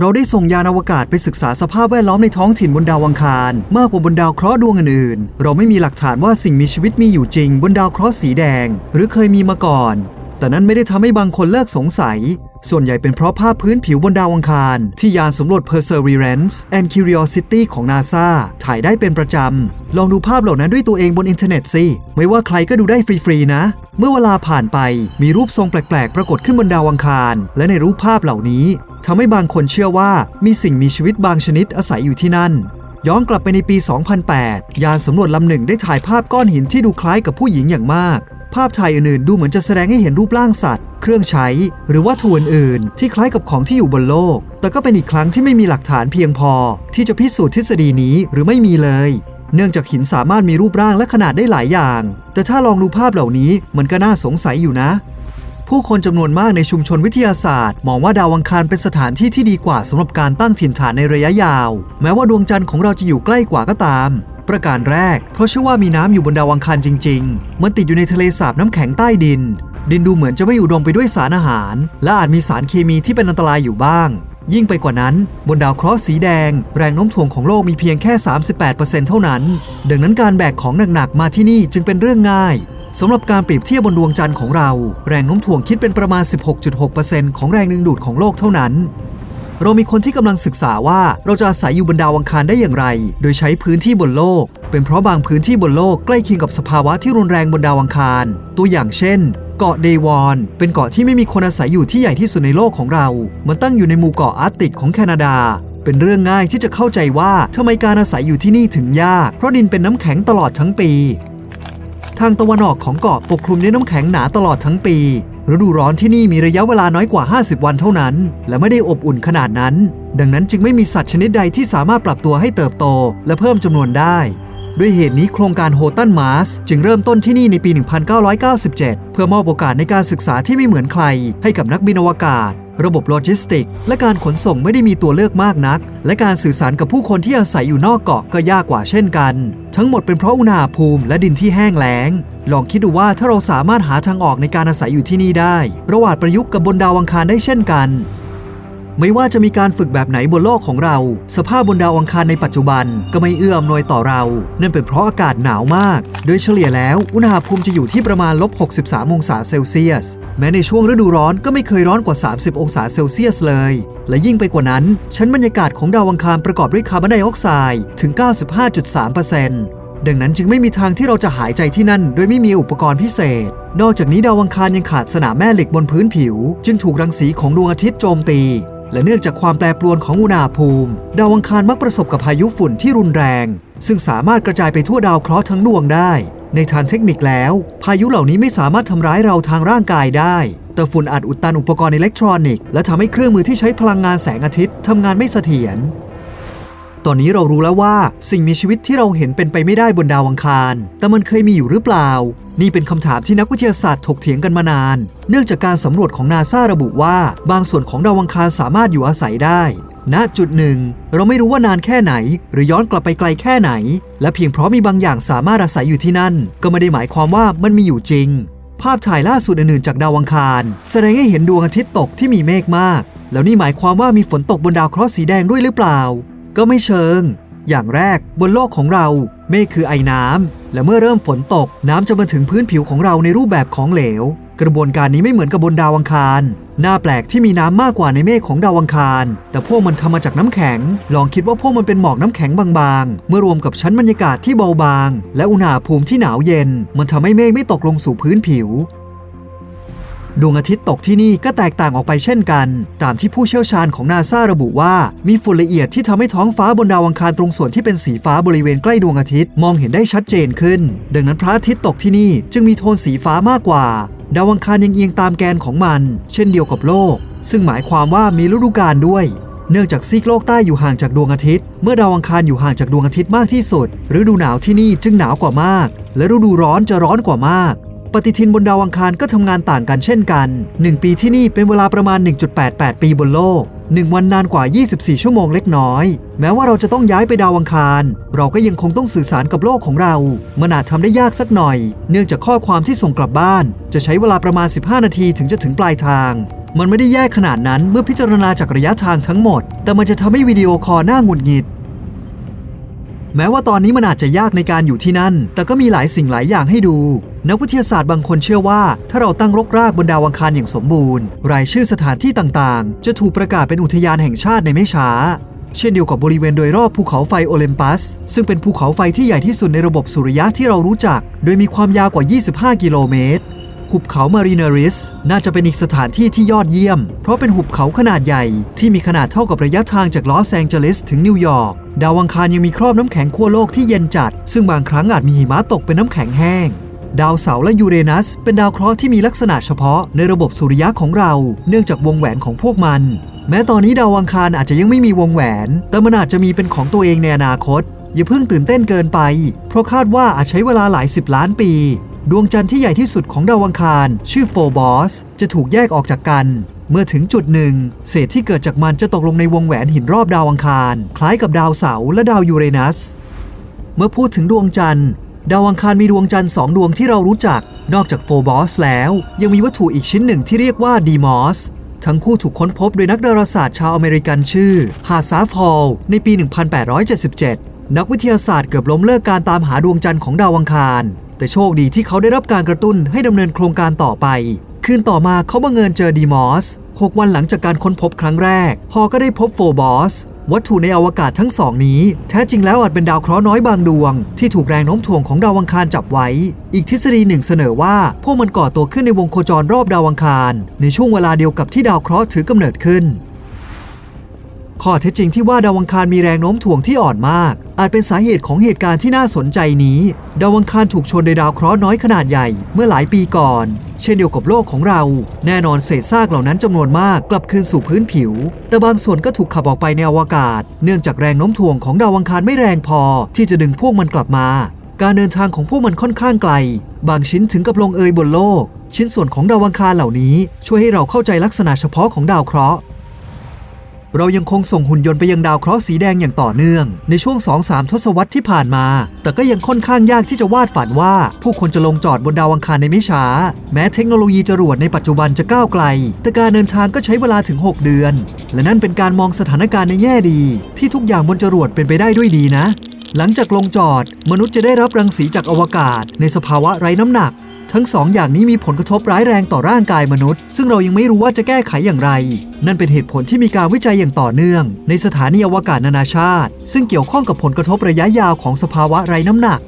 เราได้ส่งยานอวกาศไปศึกษาสภาพแวดล้อมในท้องถิ่นบนดาวอังคาร มากกว่าบนดาวเคราะห์ดวงอื่นๆ เราไม่มีหลักฐานว่าสิ่งมีชีวิตมีอยู่จริง บนดาวเคราะห์สีแดง หรือเคยมีมาก่อน แต่นั้นไม่ได้ทำให้บางคนเลิกสงสัย ส่วนใหญ่เป็นเพราะภาพพื้นผิวบนดาวอังคาร ที่ยานสำรวจ Perseverance and Curiosity ของ NASA ถ่ายได้เป็นประจำ ลองดูภาพเหล่านั้นด้วยตัวเองบนอินเทอร์เน็ตสิ ไม่ว่าใครก็ดูได้ฟรีๆนะ เมื่อเวลาผ่านไปมีรูปทรงแปลกๆ ปรากฏขึ้นบนดาวอังคาร และในรูปภาพเหล่านี้ทำให้บางคนเชื่อว่ามีสิ่งมีชีวิตบางชนิดอาศัยอยู่ที่นั่นย้อนกลับไปในปี 2008 ยานสำรวจลำหนึ่งได้ถ่ายภาพก้อนหินที่ดูคล้ายกับผู้หญิงอย่างมาก ภาพถ่ายอื่นๆ ดูเหมือนจะแสดงให้เห็นรูปร่างสัตว์ เครื่องใช้ หรือวัตถุอื่นๆที่คล้ายกับของที่อยู่บนโลก แต่ก็เป็นอีกครั้งที่ไม่มีหลักฐานเพียงพอ ที่จะพิสูจน์ทฤษฎีนี้หรือไม่มีเลย เนื่องจากหินสามารถมีรูปร่างและขนาดได้หลายอย่าง แต่ถ้าลองดูภาพเหล่านี้มันก็น่าสงสัยอยู่นะผู้คนจำนวนมากในชุมชนวิทยาศาสตร์ มองว่าดาวอังคารเป็นสถานที่ที่ดีกว่าสำหรับการตั้งถิ่นฐานในระยะยาว แม้ว่าดวงจันทร์ของเราจะอยู่ใกล้กว่าก็ตาม ประการแรก เพราะเชื่อว่ามีน้ำอยู่บนดาวอังคารจริง ๆ มันติดอยู่ในทะเลสาบน้ำแข็งใต้ดิน ดินดูเหมือนจะไม่อุดมไปด้วยสารอาหาร และอาจมีสารเคมีที่เป็นอันตรายอยู่บ้าง ยิ่งไปกว่านั้น บนดาวเคราะห์สีแดง แรงโน้มถ่วงของโลกมีเพียงแค่ 38%เท่านั้น ดังนั้นการแบกของหนักๆมาที่นี่จึงเป็นเรื่องง่ายสำหรับการเปรียบเทียบบนดวงจันทร์ของเรา แรงโน้มถ่วงคิดเป็นประมาณ 16.6%ของแรงดึงดูดของโลกเท่านั้น เรามีคนที่กำลังศึกษาว่าเราจะอาศัยอยู่บนดาวอังคารได้อย่างไร โดยใช้พื้นที่บนโลก เป็นเพราะบางพื้นที่บนโลกใกล้เคียงกับสภาวะที่รุนแรงบนดาวอังคาร ตัวอย่างเช่น เกาะเดวอนเป็นเกาะที่ไม่มีคนอาศัยอยู่ที่ใหญ่ที่สุดในโลกของเรา มันตั้งอยู่ในหมู่เกาะอาร์ติกของแคนาดาเป็นเรื่องง่ายที่จะเข้าใจว่าทำไมการอาศัยอยู่ที่นี่ถึงยาก เพราะดินเป็นน้ำแข็งตลอดทั้งปี ทางตะวันออกของเกาะปกคลุมด้วยน้ำแข็งหนาตลอดทั้งปี ฤดูร้อนที่นี่มีระยะเวลาน้อยกว่า 50 วันเท่านั้น และไม่ได้อบอุ่นขนาดนั้น ดังนั้นจึงไม่มีสัตว์ชนิดใดที่สามารถปรับตัวให้เติบโต และเพิ่มจำนวนได้ด้วยเหตุนี้โครงการโฮตันมาร์สจึงเริ่มต้นที่นี่ในปี 1997 เพื่อมอบโอกาสในการศึกษาที่ไม่เหมือนใคร ให้กับนักบินอวกาศ ระบบโลจิสติก และการขนส่งไม่ได้มีตัวเลือกมากนัก และการสื่อสารกับผู้คนที่อาศัยอยู่นอกเกาะก็ยากกว่าเช่นกัน ทั้งหมดเป็นเพราะอุณหภูมิและดินที่แห้งแล้ง ลองคิดดูว่าถ้าเราสามารถหาทางออกในการอาศัยอยู่ที่นี่ได้ระหว่างประยุกต์กับบนดาวอังคารได้เช่นกัน ไม่ว่าจะมีการฝึกแบบไหนบนโลกของเรา สภาพบนดาวอังคารในปัจจุบันก็ไม่เอื้ออำนวยต่อเรา นั่นเป็นเพราะอากาศหนาวมาก โดยเฉลี่ยแล้วอุณหภูมิจะอยู่ที่ประมาณลบ 63 องศาเซลเซียส แม้ในช่วงฤดูร้อนก็ไม่เคยร้อนกว่า 30 องศาเซลเซียสเลย และยิ่งไปกว่านั้น ชั้นบรรยากาศของดาวอังคารประกอบด้วยคาร์บอนไดออกไซด์ถึง 95.3%ดังนั้นจึงไม่มีทางที่เราจะหายใจที่นั่น โดยไม่มีอุปกรณ์พิเศษ นอกจากนี้ดาวอังคารยังขาดสนามแม่เหล็กบนพื้นผิว จึงถูกรังสีของดวงอาทิตย์โจมตี และเนื่องจากความแปรปรวนของอุณหภูมิ ดาวอังคารมักประสบกับพายุฝุ่นที่รุนแรง ซึ่งสามารถกระจายไปทั่วดาวเคราะห์ทั้งดวงได้ ในทางเทคนิคแล้ว พายุเหล่านี้ไม่สามารถทำร้ายเราทางร่างกายได้ แต่ฝุ่นอาจอุดตันอุปกรณ์อิเล็กทรอนิกส์และทำให้เครื่องมือที่ใช้พลังงานแสงอาทิตย์ทำงานไม่เสถียร ตอนนี้เรารู้แล้วว่า สิ่งมีชีวิตที่เราเห็นเป็นไปไม่ได้บนดาวอังคาร แต่มันเคยมีอยู่หรือเปล่า นี่เป็นคำถามที่นักวิทยาศาสตร์ถกเถียงกันมานาน เนื่องจากการสำรวจของนาซาระบุว่า บางส่วนของดาวอังคารสามารถอยู่อาศัยได้ณจุดหนึ่ง เราไม่รู้ว่านานแค่ไหน หรือย้อนกลับไปไกลแค่ไหน และเพียงเพราะมีบางอย่างสามารถอาศัยอยู่ที่นั่น ก็ไม่ได้หมายความว่ามันมีอยู่จริง ภาพถ่ายล่าสุดอื่นๆจากดาวอังคาร แสดงให้เห็นดวงอาทิตย์ตกที่มีเมฆมาก แล้วนี่หมายความว่ามีฝนตกบนดาวเคราะห์สีแดงด้วยหรือเปล่า ก็ไม่เชิง อย่างแรกบนโลกของเรา เมฆคือไอน้ำและเมื่อเริ่มฝนตก น้ำจะมาถึงพื้นผิวของเราในรูปแบบของเหลว กระบวนการนี้ไม่เหมือนกับบนดาวอังคารน่าแปลกที่มีน้ำมากกว่าในเมฆของดาวอังคาร แต่พวกมันทำมาจากน้ำแข็ง ลองคิดว่าพวกมันเป็นหมอกน้ำแข็งบางๆ เมื่อรวมกับชั้นบรรยากาศที่เบาบาง และอุณหภูมิที่หนาวเย็น มันทำให้เมฆไม่ตกลงสู่พื้นผิว ดวงอาทิตย์ตกที่นี่ก็แตกต่างออกไปเช่นกัน ตามที่ผู้เชี่ยวชาญของนาซาระบุว่า มีฝุ่นละเอียดที่ทำให้ท้องฟ้าบนดาวอังคารตรงส่วนที่เป็นสีฟ้าบริเวณใกล้ดวงอาทิตย์มองเห็นได้ชัดเจนขึ้น ดังนั้นพระอาทิตย์ตกที่นี่จึงมีโทนสีฟ้ามากกว่า ดาวอังคารยังเอียงตามแกนของมัน เช่นเดียวกับโลก ซึ่งหมายความว่ามีฤดูกาลด้วยเนื่องจากซีกโลกใต้อยู่ห่างจากดวงอาทิตย์ เมื่อดาวอังคารอยู่ห่างจากดวงอาทิตย์มากที่สุด ฤดูหนาวที่นี่จึงหนาวกว่ามาก และฤดูร้อนจะร้อนกว่ามาก ปฏิทินบนดาวอังคารก็ทำงานต่างกันเช่นกัน 1 ปีที่นี่เป็นเวลาประมาณ 1.88 ปีบนโลก 1 วันนานกว่า 24 ชั่วโมงเล็กน้อย แม้ว่าเราจะต้องย้ายไปดาวอังคาร เราก็ยังคงต้องสื่อสารกับโลกของเรา มันอาจทำได้ยากสักหน่อย เนื่องจากข้อความที่ส่งกลับบ้าน จะใช้เวลาประมาณ 15 นาทีถึงจะถึงปลายทางมันไม่ได้แย่ขนาดนั้นเมื่อพิจารณาจากระยะทางทั้งหมด แต่มันจะทำให้วิดีโอคอลน่าหงุดหงิด แม้ว่าตอนนี้มันอาจจะยากในการอยู่ที่นั่น แต่ก็มีหลายสิ่งหลายอย่างให้ดู นักวิทยาศาสตร์บางคนเชื่อว่า ถ้าเราตั้งรกรากบนดาวอังคารอย่างสมบูรณ์ รายชื่อสถานที่ต่างๆ จะถูกประกาศเป็นอุทยานแห่งชาติในไม่ช้า เช่นเดียวกับบริเวณโดยรอบภูเขาไฟโอลิมปัส ซึ่งเป็นภูเขาไฟที่ใหญ่ที่สุดในระบบสุริยะที่เรารู้จัก โดยมีความยาวกว่า 25 กิโลเมตร หุบเขามารีนาริสน่าจะเป็นอีกสถานที่ที่ยอดเยี่ยม เพราะเป็นหุบเขาขนาดใหญ่ ที่มีขนาดเท่ากับระยะทางจากลอสแองเจลิสถึงนิวยอร์กดาวอังคารยังมีครอบน้ำแข็งขั้วโลกที่เย็นจัด ซึ่งบางครั้งอาจมีหิมะตกเป็นน้ำแข็งแห้งดาวเสาร์และยูเรนัส เป็นดาวเคราะห์ที่มีลักษณะเฉพาะในระบบสุริยะของเรา เนื่องจากวงแหวนของพวกมัน แม้ตอนนี้ดาวอังคารอาจจะยังไม่มีวงแหวน แต่มันอาจจะมีเป็นของตัวเองในอนาคต อย่าเพิ่งตื่นเต้นเกินไป เพราะคาดว่าอาจใช้เวลาหลายสิบล้านปี ดวงจันทร์ที่ใหญ่ที่สุดของดาวอังคาร ชื่อโฟบอสจะถูกแยกออกจากกัน เมื่อถึงจุดหนึ่ง เศษที่เกิดจากมันจะตกลงในวงแหวนหินรอบดาวอังคาร คล้ายกับดาวเสาร์และดาวยูเรนัส เมื่อพูดถึงดวงจันทร์ดาวอังคารมีดวงจันทร์สองดวงที่เรารู้จัก นอกจากโฟบอสแล้ว ยังมีวัตถุอีกชิ้นหนึ่งที่เรียกว่าดีมอสทั้งคู่ถูกค้นพบโดยนักดาราศาสตร์ชาวอเมริกันชื่อฮาซาฟอลในปี 1877 นักวิทยาศาสตร์เกือบล้มเลิกการตามหาดวงจันทร์ของดาวอังคาร แต่โชคดีที่เขาได้รับการกระตุ้นให้ดำเนินโครงการต่อไป คืนต่อมาเขาบังเอิญเจอดีมอส6วันหลังจากการค้นพบครั้งแรก ฮอก็ได้พบโฟบอสวัตถุในอวกาศทั้งสองนี้ แท้จริงแล้วอาจเป็นดาวเคราะห์น้อยบางดวง ที่ถูกแรงโน้มถ่วงของดาวอังคารจับไว้ อีกทฤษฎีหนึ่งเสนอว่า พวกมันก่อตัวขึ้นในวงโคจรรอบดาวอังคาร ในช่วงเวลาเดียวกับที่ดาวเคราะห์ถือกำเนิดขึ้น ข้อเท็จจริงที่ว่าดาวังคารมีแรงโน้มถ่วงที่อ่อนมาก อาจเป็นสาเหตุของเหตุการณ์ที่น่าสนใจนี้ ดาวังคารถูกชนโดยดาวเคราะห์น้อยขนาดใหญ่เมื่อหลายปีก่อน เช่นเดียวกับโลกของเรา แน่นอนเศษซากเหล่านั้นจำนวนมากกลับคืนสู่พื้นผิว แต่บางส่วนก็ถูกขับออกไปในอวกาศ เนื่องจากแรงโน้มถ่วงของดาวังคารไม่แรงพอ ที่จะดึงพวกมันกลับมา การเดินทางของพวกมันค่อนข้างไกล บางชิ้นถึงกับลงเอยบนโลก ชิ้นส่วนของดาวังคารเหล่านี้ ช่วยให้เราเข้าใจลักษณะเฉพาะของดาวเคราะห์ เรายังคงส่งหุ่นยนต์ไปยังดาวเคราะห์สีแดงอย่างต่อเนื่อง ในช่วง 2-3 ทศวรรษที่ผ่านมา แต่ก็ยังค่อนข้างยากที่จะวาดฝันว่า ผู้คนจะลงจอดบนดาวอังคารในไม่ช้า แม้เทคโนโลยีจรวดในปัจจุบันจะก้าวไกล แต่การเดินทางก็ใช้เวลาถึง 6 เดือน และนั่นเป็นการมองสถานการณ์ในแง่ดี ที่ทุกอย่างบนจรวดเป็นไปได้ด้วยดีนะ หลังจากลงจอด มนุษย์จะได้รับรังสีจากอวกาศ ในสภาวะไร้น้ำหนัก ทั้งสองอย่างนี้มีผลกระทบร้ายแรงต่อร่างกายมนุษย์ ซึ่งเรายังไม่รู้ว่าจะแก้ไขอย่างไร นั่นเป็นเหตุผลที่มีการวิจัยอย่างต่อเนื่อง ในสถานีอวกาศนานาชาติ ซึ่งเกี่ยวข้องกับผลกระทบระยะยาวของสภาวะไร้น้ำหนัก